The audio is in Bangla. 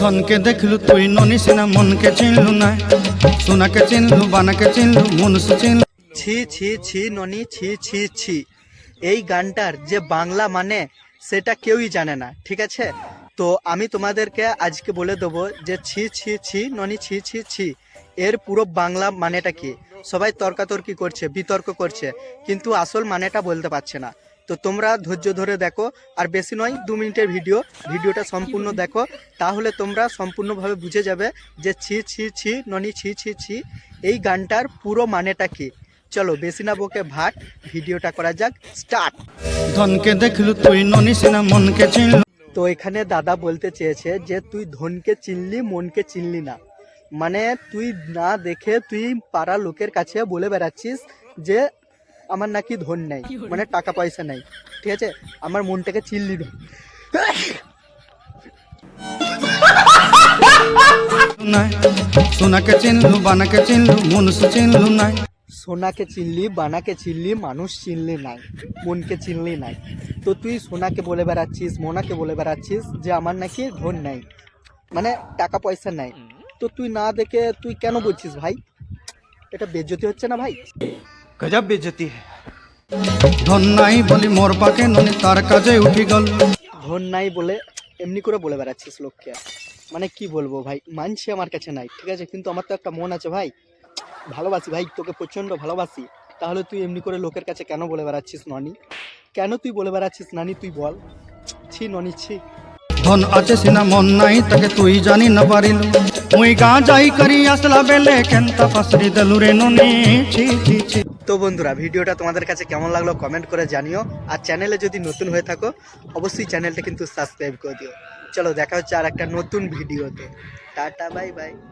ধনকে দেখলু তুই ননিস না মনকে চিনলু না সোনাকে চিনলু, বানাকে চিনলু, মনুষ্য চিনলু। ছি ছি ছি, ননি, ছি ছি ছি। এই গানটার যে বাংলা মানে সেটা কেউই জানে না, ঠিক আছে? তো আমি তোমাদেরকে আজকে বলে দেবো যে ছি ছি ছি, ননি, ছি ছি ছি, এর পুরো বাংলা মানেটা কি? সবাই তর্কাতর্কি করছে, বিতর্ক করছে, কিন্তু আসল মানেটা বলতে পারছে না। তো তোমরা ধৈর্য ধরে দেখো আর বেশি নয় দু মিনিটের ভিডিও। ভিডিওটা সম্পূর্ণ দেখো তাহলে তোমরা সম্পূর্ণভাবে বুঝে যাবে যে ছি ছি ছি ননি ছি ছি ছি এই গানটার পুরো মানেটা কি। চলো বেশি না বকে ভাট ভিডিওটা করা যাক স্টার্ট। ধনকে দেখলু তুই ননিস না মনকে চিনলু। তো এখানে দাদা বলতে চেয়েছে যে তুই ধনকে চিনলি মনকে চিনলি না। মানে তুই না দেখে তুই পাড়া লোকের কাছে বলে বেড়াচ্ছিস যে আমার নাকি ধন নাই মানে টাকা পয়সা নাই ঠিক আছে? আমার মনটাকে চিনলি না না সোনাকে চিনলু বানাকে চিনলু মনুষ্য চিনলু না সোনাকে চিনলি বানাকে চিনলি মানুষ চিনলি নাই মনকে চিনলি নাই। তো তুই সোনাকে বলে বেড়াচ্ছিস মোনাকে বলে বেড়াচ্ছিস যে আমার নাকি ধন নাই মানে টাকা পয়সা নাই। তো তুই না দেখে তুই কেন বলছিস ভাই? এটা বেজ্জতি হচ্ছে না ভাই? গজব বেজতি হে। ধন নাই বলি মোর পাকে ননি তার কাজে উঠি গেল। ধন নাই বলে এমনি করে বলে বেড়াচ্ছিস লোককে মানে কি বলব ভাই মানছি আমার কাছে নাই ঠিক আছে? কিন্তু আমার তো একটা মন আছে ভাই। ভালোবাসি ভাই তোকে প্রচণ্ড ভালোবাসি। তাহলে তুই এমনি করে লোকের কাছে কেন বলে বেড়াচ্ছিস ননি? কেন তুই বলে বেড়াচ্ছিস নানি তুই বল। ছি ননি ছি। ধন আছে সিনা মন নাই তাকে তুই জানি না পারিল। মুই গা যাই করি আসলা বেলে কেনতা পাসরি দেলুরে ননি? ছি ছি ছি। তো বন্ধুরা, ভিডিওটা তোমাদের কাছে কেমন লাগল কমেন্ট করে জানিও। আর চ্যানেলে যদি নতুন হয়ে থাকো, অবশ্যই চ্যানেলটা কিন্তু সাবস্ক্রাইব করে দিও। চলো, দেখা হচ্ছে আর একটা নতুন ভিডিওতে। Tata bye bye